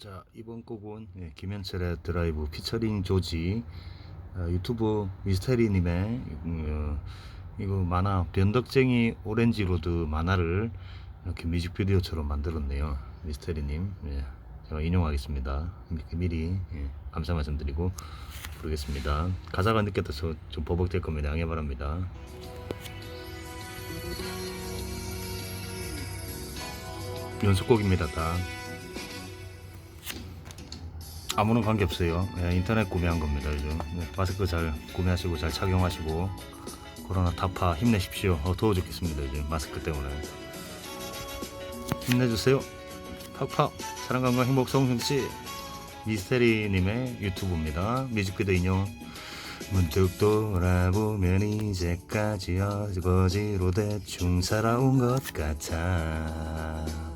자 이번 곡은 예, 김현철의 드라이브 피처링 조지 어, 유튜브 미스테리님의 음, 어, 이거 만화 변덕쟁이 오렌지 로드 만화를 이렇게 뮤직비디오처럼 만들었네요 미스테리님. 예, 제가 인용하겠습니다. 미- 미리 예, 감사 말씀드리고 부르겠습니다. 가사가 느껴져서 좀 버벅될 겁니다. 양해 바랍니다. 연습곡입니다 다 아무런 관계 없어요. 예, 인터넷 구매한 겁니다. 요즘 네, 마스크 잘 구매하시고 잘 착용하시고 코로나 타파 힘내십시오. 어, 더워 죽겠습니다. 요즘 마스크 때문에 힘내주세요. 팍팍 사랑 건강 행복 성승씨 미스테리님의 유튜브입니다. 뮤직비디오 인용 문득 돌아보면 이제까지 어거지로 대충 살아온 것 같아.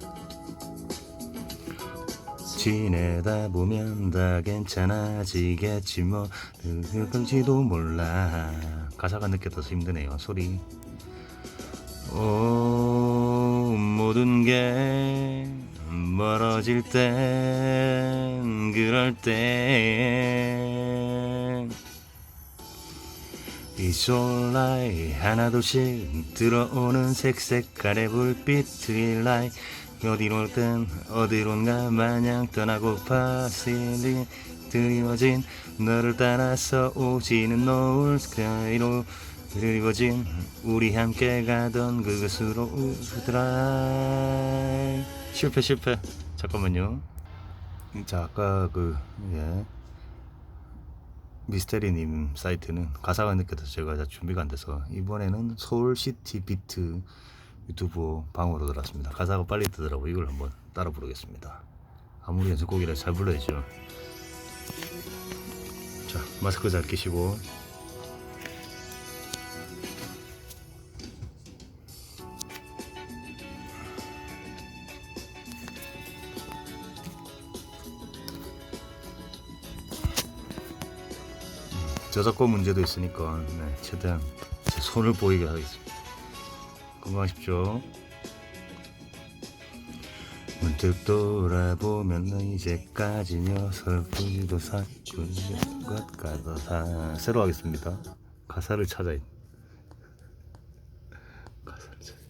지내다 보면 다 괜찮아지겠지 뭐. 그런지도 몰라. 가사가 느껴져서 힘드네요. 소리. 오 모든 게 멀어질 땐 그럴 땐 alright 하나둘씩 들어오는 색색깔의 불빛 트윌라이 어디로 든 어디론가 마냥 떠나고파 실리 드리워진 너를 따라서 오지는 노을 스카이로 그리워진 우리 함께 가던 그것으로 우드라이. 실패 실패. 잠깐만요. 자 아까 그 예. 미스테리님 사이트는 가사가 느껴서 제가 다 준비가 안 돼서 이번에는 서울시티 비트 유튜브 방으로 들어왔습니다. 가사가 빨리 뜨더라고 이걸 한번 따라 부르겠습니다. 아무리 연습곡이라 잘 불러야죠. 자 마스크 잘 끼시고 저작권 문제도 있으니까 네, 최대한 제 손을 보이게 하겠습니다. 건강하십시오. 문득 돌아보면 이제까지 녀석들도 사꾼 것 같아 사 새로 하겠습니다 가사를 찾아. 가사를 찾아